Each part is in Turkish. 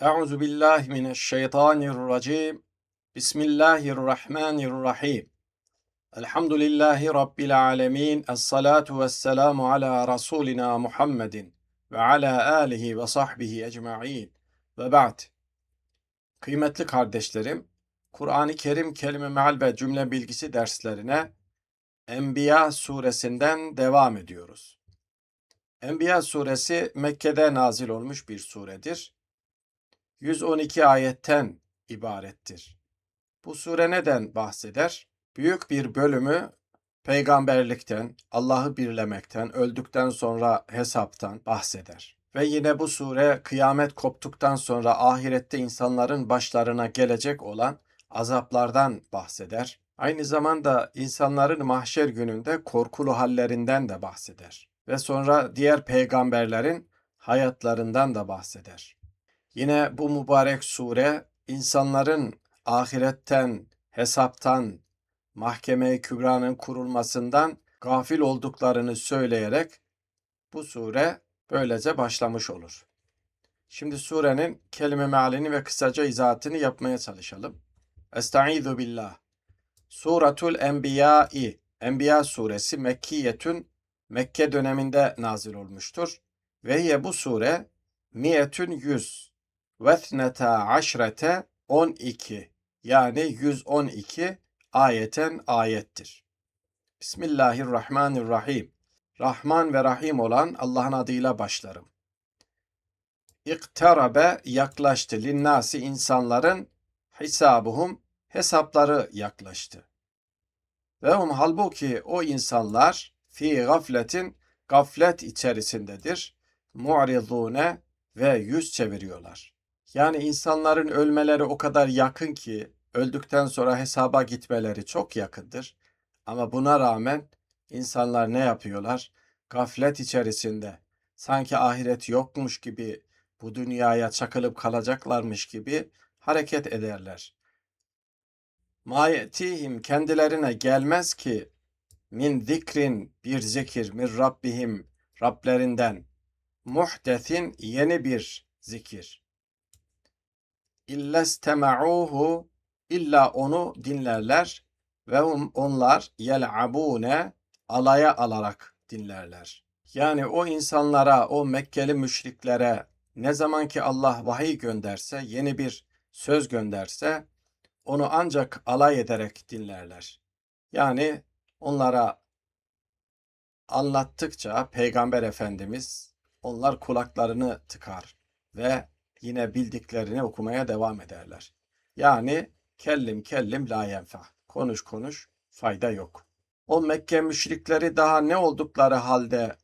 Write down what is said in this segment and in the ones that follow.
Euzu billahi mineşşeytanirracim. Bismillahirrahmanirrahim. Elhamdülillahi rabbil alamin. Essalatu vesselamu ala rasulina Muhammedin ve ala alihi ve sahbihi ecmaîn. Ve ba'd. Kıymetli kardeşlerim, Kur'an-ı Kerim kelime meal ve cümle bilgisi derslerine Enbiya suresinden devam ediyoruz. Enbiya suresi Mekke'de nazil olmuş bir suredir. 112 ayetten ibarettir. Bu sure neden bahseder? Büyük bir bölümü peygamberlikten, Allah'ı birlemekten, öldükten sonra hesaptan bahseder. Ve yine bu sure kıyamet koptuktan sonra ahirette insanların başlarına gelecek olan azaplardan bahseder. Aynı zamanda insanların mahşer gününde korkulu hallerinden de bahseder. Ve sonra diğer peygamberlerin hayatlarından da bahseder. Yine bu mübarek sure insanların ahiretten, hesaptan, mahkeme-i kübranın kurulmasından gafil olduklarını söyleyerek bu sure böylece başlamış olur. Şimdi surenin kelime mealini ve kısaca izahatını yapmaya çalışalım. Estaizu billah. Suratul Enbiya'i Enbiya suresi Mekkiyetün Mekke döneminde nazil olmuştur. Ve bu sure miyetün yüz ve thneta aşrete 12 yani 112 ayeten ayettir. Bismillahirrahmanirrahim. Rahman ve Rahim olan Allah'ın adıyla başlarım. İktarabe yaklaştı linnasi insanların hisabuhum hesapları yaklaştı. Ve hum halbuki o insanlar fi gafletin gaflet içerisindedir. Mu'ridune ve yüz çeviriyorlar. Yani insanların ölmeleri o kadar yakın ki öldükten sonra hesaba gitmeleri çok yakındır. Ama buna rağmen insanlar ne yapıyorlar? Gaflet içerisinde sanki ahiret yokmuş gibi bu dünyaya çakılıp kalacaklarmış gibi hareket ederler. Mayetihim kendilerine gelmez ki min zikrin bir zikir min Rabbihim Rablerinden muhtesin yeni bir zikir. İllestema'uhu illa onu dinlerler ve onlar yel'abune alaya alarak dinlerler. Yani o insanlara, o Mekkeli müşriklere ne zaman ki Allah vahiy gönderse, yeni bir söz gönderse onu ancak alay ederek dinlerler. Yani onlara anlattıkça Peygamber Efendimiz onlar kulaklarını tıkar ve yine bildiklerini okumaya devam ederler. Yani kellim kellim la yenfa. Konuş konuş fayda yok. O Mekke müşrikleri daha ne oldukları halde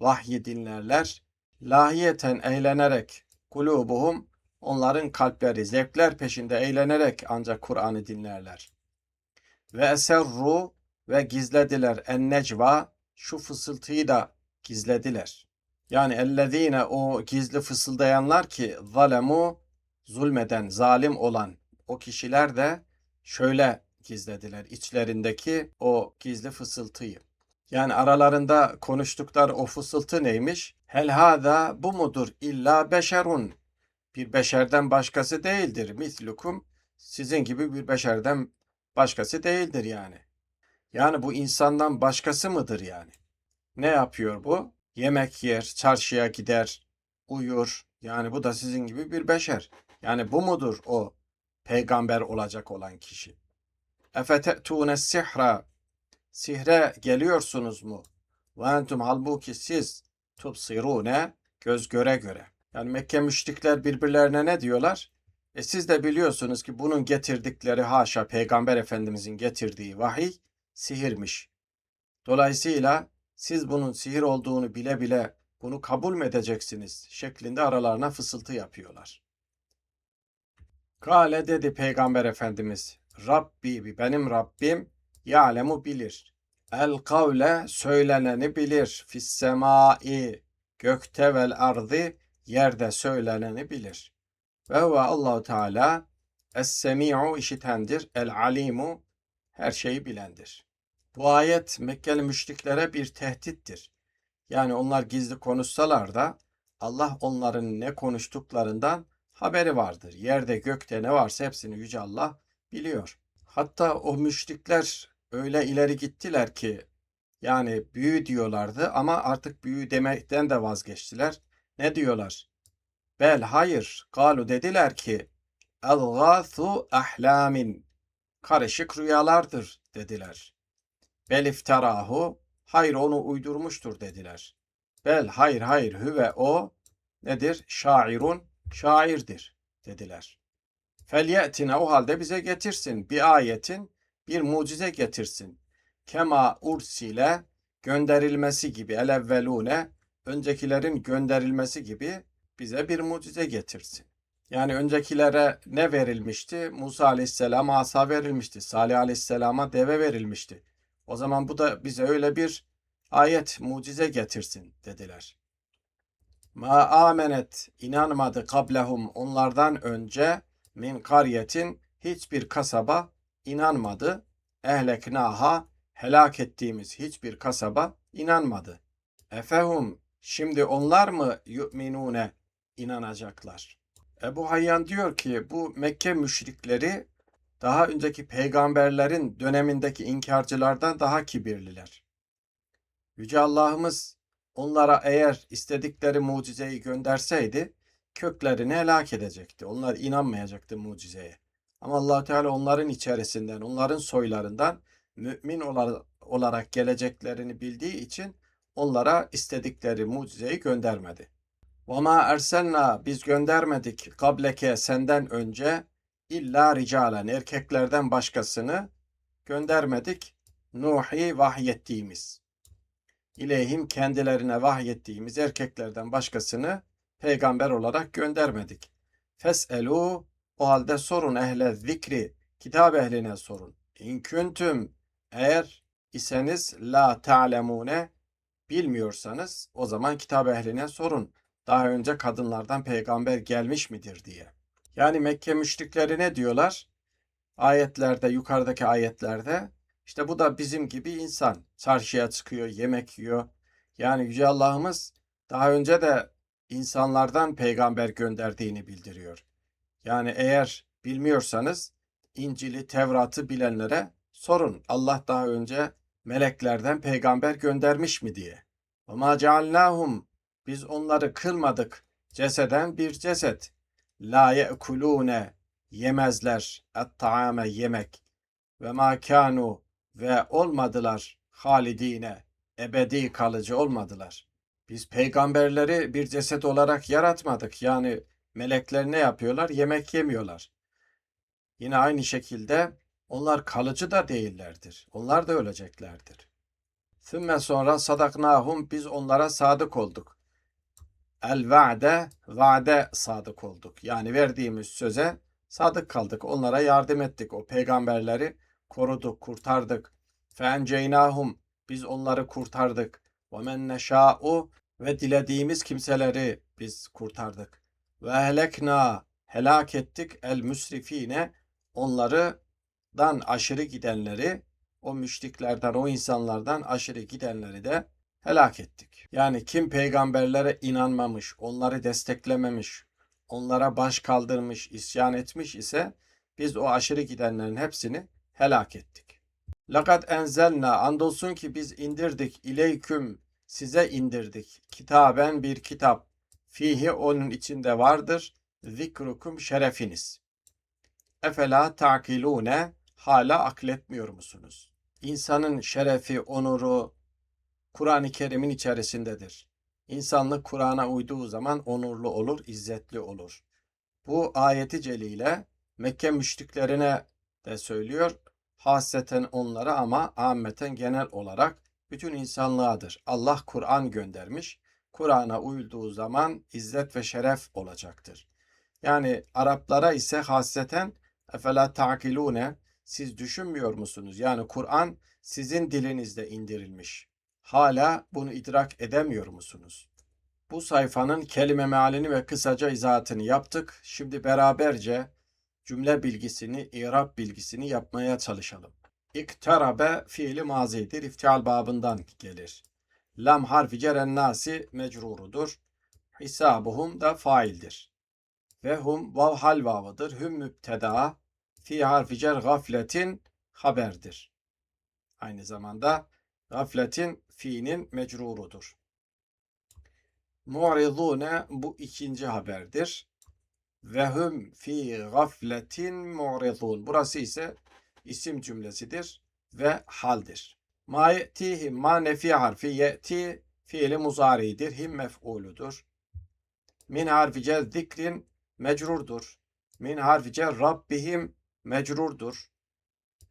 vahyi dinlerler. Lahiyeten eğlenerek kulubuhum onların kalpleri zevkler peşinde eğlenerek ancak Kur'an'ı dinlerler. Ve eserru ve gizlediler en necva şu fısıltıyı da gizlediler. Yani ellezine o gizli fısıldayanlar ki zalemu zulmeden, zalim olan o kişiler de şöyle gizlediler içlerindeki o gizli fısıltıyı. Yani aralarında konuştukları o fısıltı neymiş? Hel hada bu mudur illa beşerun. Bir beşerden başkası değildir. Mislukum sizin gibi bir beşerden başkası değildir yani. Yani bu insandan başkası mıdır yani? Ne yapıyor bu? Yemek yer, çarşıya gider, uyur. Yani bu da sizin gibi bir beşer. Yani bu mudur o peygamber olacak olan kişi? Efete'tûne sihra Sihre geliyorsunuz mu? Ve entum halbuki siz tubsirune göz göre göre. Yani Mekke müşrikler birbirlerine ne diyorlar? E siz de biliyorsunuz ki bunun getirdikleri haşa Peygamber Efendimizin getirdiği vahiy sihirmiş. Dolayısıyla siz bunun sihir olduğunu bile bile bunu kabul mü edeceksiniz şeklinde aralarına fısıltı yapıyorlar. Kale dedi Peygamber Efendimiz Rabbi benim Rabbim ya'lemu bilir. El kavle söyleneni bilir. Fis semai gökte vel ardı yerde söyleneni bilir. Ve huve Allahu Teala es-semi'u işitendir. El alimu her şeyi bilendir. Bu ayet Mekkeli müşriklere bir tehdittir. Yani onlar gizli konuşsalar da Allah onların ne konuştuklarından haberi vardır. Yerde gökte ne varsa hepsini Yüce Allah biliyor. Hatta o müşrikler öyle ileri gittiler ki yani büyü diyorlardı ama artık büyü demekten de vazgeçtiler. Ne diyorlar? Bel hayır. Galu dediler ki Elgâthu ahlamin. Karışık rüyalardır dediler. Bel iftarahu. Hayır onu uydurmuştur dediler. Bel hayır hayır hüve o nedir? Şairun şairdir dediler. Felye'tine o halde bize getirsin. Bir ayetin bir mucize getirsin. Kema ursile gönderilmesi gibi elevvelune öncekilerin gönderilmesi gibi bize bir mucize getirsin. Yani öncekilere ne verilmişti? Musa aleyhisselama asa verilmişti. Salih aleyhisselama deve verilmişti. O zaman bu da bize öyle bir ayet, mucize getirsin dediler. Ma amenet inanmadı kablehum onlardan önce min kariyetin hiçbir kasaba inanmadı. Ehleknaha helak ettiğimiz hiçbir kasaba inanmadı. Efehum şimdi onlar mı yu'minune inanacaklar? Ebu Hayyan diyor ki bu Mekke müşrikleri daha önceki peygamberlerin dönemindeki inkarcılardan daha kibirliler. Yüce Allah'ımız onlara eğer istedikleri mucizeyi gönderseydi köklerini helak edecekti. Onlar inanmayacaktı mucizeye. Ama allah Teala onların içerisinden, onların soylarından mümin olarak geleceklerini bildiği için onlara istedikleri mucizeyi göndermedi. وَمَا erselna biz göndermedik kableke senden önce illa ricalen erkeklerden başkasını göndermedik. Nuhi vahyettiğimiz. İleyhim kendilerine vahyettiğimiz erkeklerden başkasını peygamber olarak göndermedik. Feselu o halde sorun ehle zikri kitap ehline sorun. İn küntüm eğer iseniz la ta'lemune bilmiyorsanız o zaman kitap ehline sorun. Daha önce kadınlardan peygamber gelmiş midir diye. Yani Mekke müşrikleri ne diyorlar? Ayetlerde, yukarıdaki ayetlerde işte bu da bizim gibi insan. Çarşıya çıkıyor, yemek yiyor. Yani Yüce Allah'ımız daha önce de insanlardan peygamber gönderdiğini bildiriyor. Yani eğer bilmiyorsanız İncil'i, Tevrat'ı bilenlere sorun. Allah daha önce meleklerden peygamber göndermiş mi diye. Ama ceallahum biz onları kılmadık. Ceseden bir ceset. La ye'kulune yemezler et-taame yemek ve ma ve olmadılar halidine ebedi kalıcı olmadılar. Biz peygamberleri bir ceset olarak yaratmadık. Yani melekler ne yapıyorlar? Yemek yemiyorlar. Yine aynı şekilde onlar kalıcı da değillerdir. Onlar da öleceklerdir. Sümme sonra sadaknahum biz onlara sadık olduk. El va'de va'de sadık olduk. Yani verdiğimiz söze sadık kaldık. Onlara yardım ettik. O peygamberleri koruduk, kurtardık. Fenceynahum biz onları kurtardık. Ve men neşâ'u ve dilediğimiz kimseleri biz kurtardık. Ve helekna helak ettik el müsrifine onları dan aşırı gidenleri o müşriklerden o insanlardan aşırı gidenleri de helak ettik. Yani kim peygamberlere inanmamış, onları desteklememiş, onlara baş kaldırmış, isyan etmiş ise biz o aşırı gidenlerin hepsini helak ettik. Lakat enzelna andolsun ki biz indirdik ileyküm size indirdik. Kitaben bir kitap. Fihi onun içinde vardır. Zikrukum şerefiniz. Efela takilune hala akletmiyor musunuz? İnsanın şerefi, onuru Kur'an-ı Kerim'in içerisindedir. İnsanlık Kur'an'a uyduğu zaman onurlu olur, izzetli olur. Bu ayeti celile Mekke müşriklerine de söylüyor. Hasreten onlara ama ammeten genel olarak bütün insanlığadır. Allah Kur'an göndermiş. Kur'an'a uyulduğu zaman izzet ve şeref olacaktır. Yani Araplara ise hasreten efela ta'kilune siz düşünmüyor musunuz? Yani Kur'an sizin dilinizde indirilmiş. Hala bunu idrak edemiyor musunuz? Bu sayfanın kelime mealini ve kısaca izahatını yaptık. Şimdi beraberce cümle bilgisini, irab bilgisini yapmaya çalışalım. İktarabe fiili mazidir. İftial babından gelir. Lam harfi ceren nasi mecrurudur. Hisabuhum da faildir. ve hum vav hal vavıdır. Hüm mübteda fi harfi cer gafletin haberdir. Aynı zamanda gafletin fiinin mecrurudur. Mu'ridune bu ikinci haberdir. Ve hum fi gafletin mu'ridun. Burası ise isim cümlesidir ve haldir. Ma ye'tihim ma nefi harfi ye'ti fiili muzaridir. Him mef'uludur. Min harfi cer zikrin mecrurdur. Min harfi cer rabbihim mecrurdur.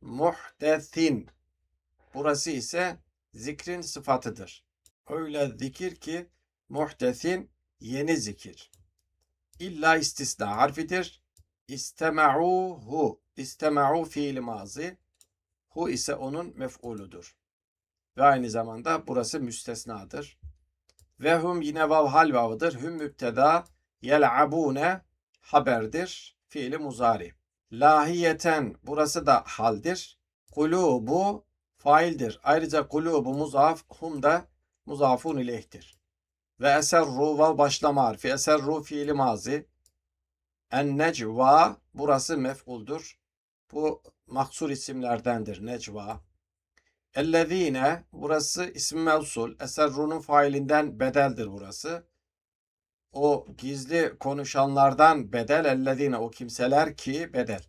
Muhdesin. Burası ise zikrin sıfatıdır. Öyle zikir ki muhdesin yeni zikir. İlla istisna harfidir. İstema'uhu. İstema'u fiili mazi. Hu ise onun mef'uludur. Ve aynı zamanda burası müstesnadır. Ve hum yine vav hal vavıdır. Hum mübteda yel'abune haberdir. Fiili muzari. Lahiyeten burası da haldir. Kulubu faildir. Ayrıca kulubu muzaf hum da muzafun ileyhtir. Ve eserru vav başlama harfi. Eserru fiili mazi. En necva burası mef'uldur. Bu maksur isimlerdendir. Necva. Ellezine burası ismi mevsul. Eserru'nun failinden bedeldir burası. O gizli konuşanlardan bedel ellezine o kimseler ki bedel.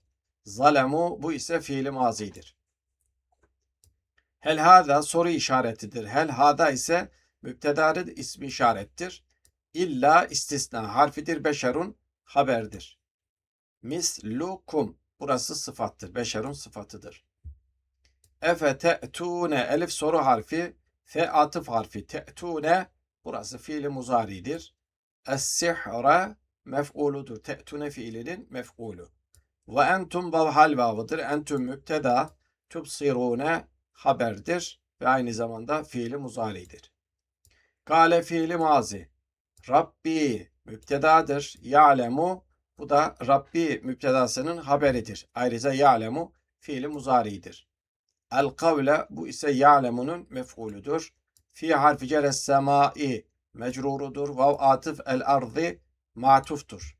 Zalemu bu ise fiili mazidir. Hel hada soru işaretidir. Hel hada ise müptedarı ismi işarettir. İlla istisna harfidir. Beşerun haberdir. Mislukum burası sıfattır. Beşerun sıfatıdır. Efe te'tune elif soru harfi fe atıf harfi te'tune burası fiili muzaridir. Es-sihre mef'uludur. Te'tune fiilinin mef'ulu. Ve entum vav hal vavıdır. Entüm mübteda tubsirune haberdir ve aynı zamanda fiili muzaridir. Kale fiili mazi. Rabbi mübtedadır. Ya'lemu bu da Rabbi müptedasının haberidir. Ayrıca ya'lemu fiili muzaridir. El kavle bu ise ya'lemunun mef'uludur. Fi harfi ceres semai mecrurudur. Vav atıf el ardı matuftur.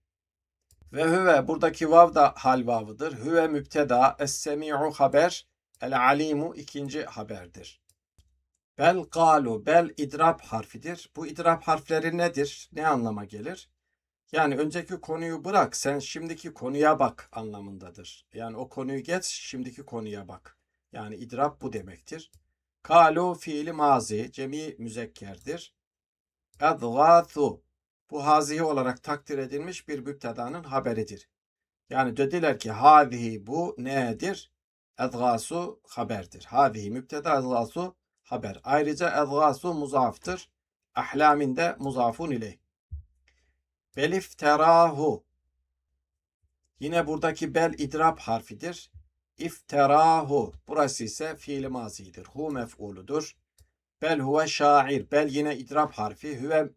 Ve hüve buradaki vav da hal vavıdır. Hüve müpteda es-semi'u haber el alimu ikinci haberdir. Bel galu bel idrab harfidir. Bu idrab harfleri nedir? Ne anlama gelir? Yani önceki konuyu bırak sen şimdiki konuya bak anlamındadır. Yani o konuyu geç şimdiki konuya bak. Yani idrab bu demektir. Kalu fiili mazi cemi müzekkerdir. Edgâthu bu hazihi olarak takdir edilmiş bir müptedanın haberidir. Yani dediler ki hadihi bu nedir? Edgasu haberdir. Hadihi müpteda edgasu haber. Ayrıca edgasu muzaftır. Ahlaminde muzafun ileyh. Belifterahu. Yine buradaki bel idrab harfidir. İfterahu. Burası ise fiil mazidir. Hu mef'uludur. Bel huve şair. Bel yine idrab harfi. Huve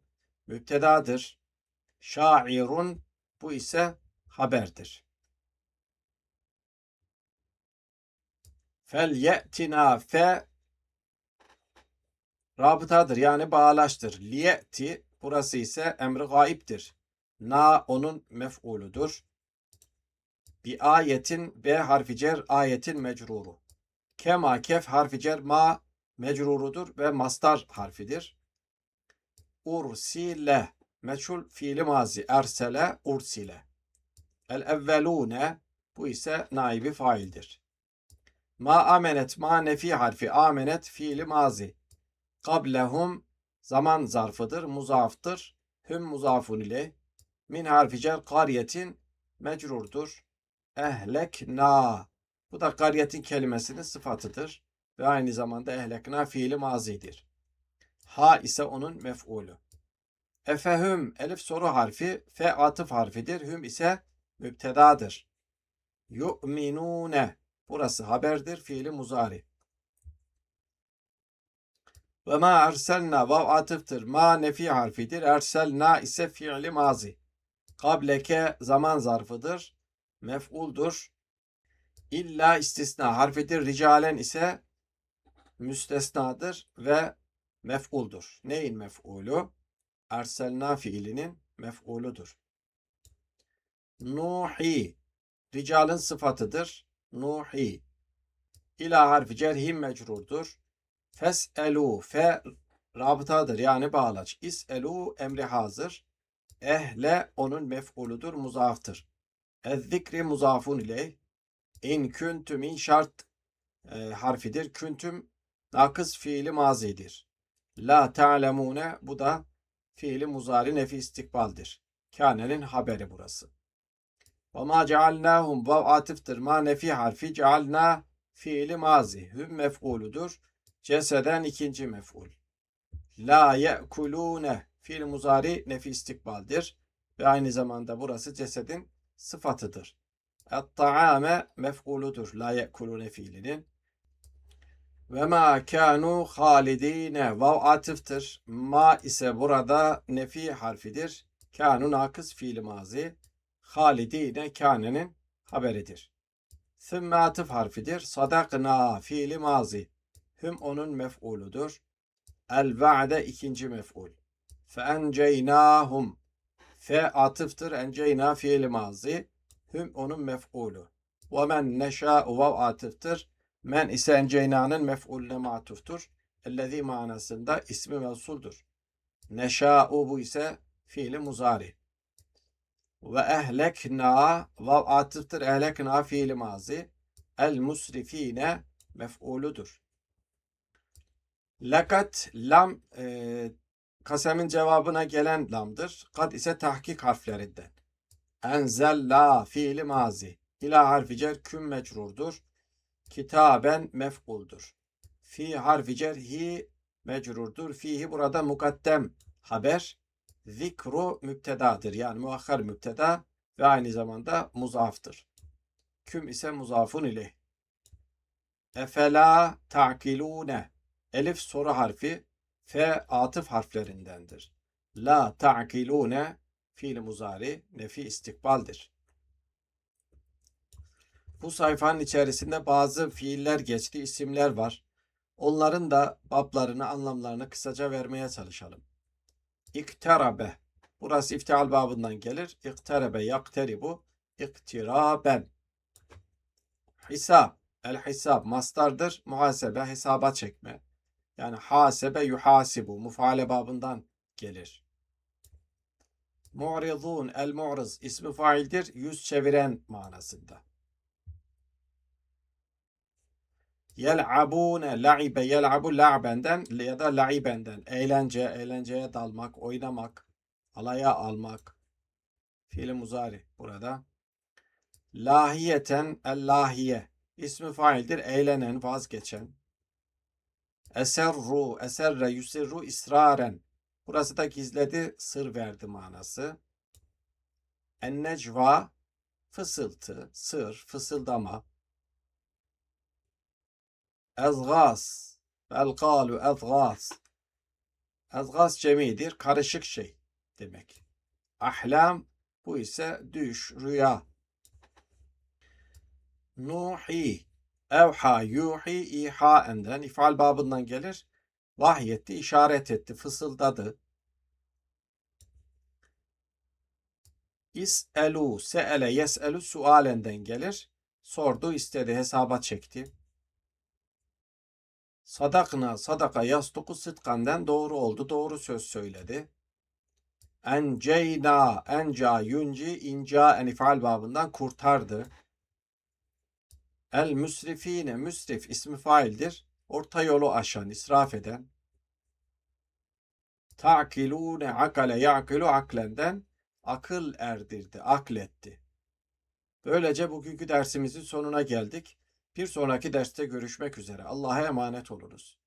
müptedadır. Şairun. Bu ise haberdir. Fel ye'tina fe rabıtadır yani bağlaştır. Liyeti burası ise emri gaiptir. Na onun mef'uludur. Bir ayetin B harfi cer ayetin mecruru. Kema kef harfi cer ma mecrurudur ve mastar harfidir. Ursile meçhul fiili mazi ersele ursile. El evvelune bu ise naibi faildir. Ma amenet ma nefi harfi amenet fiili mazi. Kablehum zaman zarfıdır, muzaftır. Hüm muzafun ile. Min harfi cer kariyetin mecrurdur. Ehlekna. Bu da kariyetin kelimesinin sıfatıdır. Ve aynı zamanda ehlekna fiili mazidir. Ha ise onun mef'ulü. Efehüm elif soru harfi, fe atıf harfidir. Hüm ise müptedadır. Yu'minune burası haberdir. Fiili muzari. Ve ma erselna vav atıftır. Ma nefi harfidir. Erselna ise fiili mazi. Kableke zaman zarfıdır. Mef'uldur. İlla istisna harfidir. Ricalen ise müstesnadır ve mef'uldur. Neyin mef'ulu? Erselna fiilinin mef'uludur. Nuhi. Ricalın sıfatıdır. Nuhi. İla harfi cerhim mecrurdur. Fes'elu. Fe rabıtadır yani bağlaç. İs'elu emri hazır. Ehle onun mef'uludur, muzaftır. Ez-zikri muzafun ileyh. İn küntüm in şart e, harfidir. Küntüm nakıs fiili mazidir. La ta'lemune bu da fiili muzari nefi istikbaldir. Kânenin haberi burası. Ve ma cealnâhum vav atıftır. Ma nefi harfi cealnâ fiili mazi. Hüm mef'uludur. Ceseden ikinci mef'ul. La ye'kulûne fiil muzari nefi istikbaldir. Ve aynı zamanda burası cesedin sıfatıdır. Et-ta'ame mef'uludur. La ye'kulûne fiilinin. Ve ma kanu halidine vav atıftır. Ma ise burada nefi harfidir. Kanu nakıs fiili mazi. Halidine kanenin haberidir. Sümme atıf harfidir. Sadakna fiili mazi. Hüm onun mef'uludur. El va'de ikinci mef'ul. Fe enceynahum. Fe atıftır. Enceyna fiili mazi. Hüm onun mef'ulu. Ve men neşâ'u vav atıftır. Men ise enceyna'nın mef'ulüne matuftur. Ellezî manasında ismi mevsuldur. Neşâ'u bu ise fiili muzari. Ve ehlekna vav atıftır. Ehlekna fiili mazi. El musrifine mef'uludur. Lakat lam e, kasemin cevabına gelen lamdır. Kad ise tahkik harflerinden. Enzella fiili mazi. İla harfi cer küm mecrurdur. Kitaben mef'uldur. Fi harfi cer hi mecrurdur. Fihi burada mukaddem haber. Zikru müptedadır. Yani muakhar müpteda ve aynı zamanda muzaftır. Küm ise muzafun ileyh. Efela ta'kilune. Elif soru harfi. F atıf harflerindendir. La ta'kilune fiil muzari nefi istikbaldir. Bu sayfanın içerisinde bazı fiiller geçti, isimler var. Onların da bablarını, anlamlarını kısaca vermeye çalışalım. İkterabe. Burası iftial babından gelir. İkterebe yakteribu. İktiraben. Hisab. El hisab mastardır. Muhasebe hesaba çekme. Yani hasebe yuhasibu. Mufaale babından gelir. Mu'ridun. El mu'riz. ismi faildir. Yüz çeviren manasında. Yel'abune la'ibe yel'abu la'benden ya da la'ibenden eğlence, eğlenceye dalmak, oynamak, alaya almak. Fiil muzari burada. Lahiyeten el-lahiye ismi faildir. Eğlenen, vazgeçen. Eserru, eserre, yusirru, israren. Burası da gizledi, sır verdi manası. Ennecva, fısıltı, sır, fısıldama. Ezgaz. Elkalu ezgaz. Ezgaz cemidir. Karışık şey demek. Ahlam bu ise düş, rüya. Nuhi. Evha, yuhi, ihaenden ifal babından gelir. Vahyetti, işaret etti, fısıldadı. İs'elu, se'ele, yes'elu sualenden gelir. Sordu, istedi, hesaba çekti. Sadakna sadaka yastuku sıdkanden doğru oldu. Doğru söz söyledi. Enceyna enca yunci inca enifal babından kurtardı. El müsrifine müsrif ismi faildir. Orta yolu aşan, israf eden. Ta'kilune akale ya'kilu aklenden akıl erdirdi, akletti. Böylece bugünkü dersimizin sonuna geldik. Bir sonraki derste görüşmek üzere. Allah'a emanet olunuz.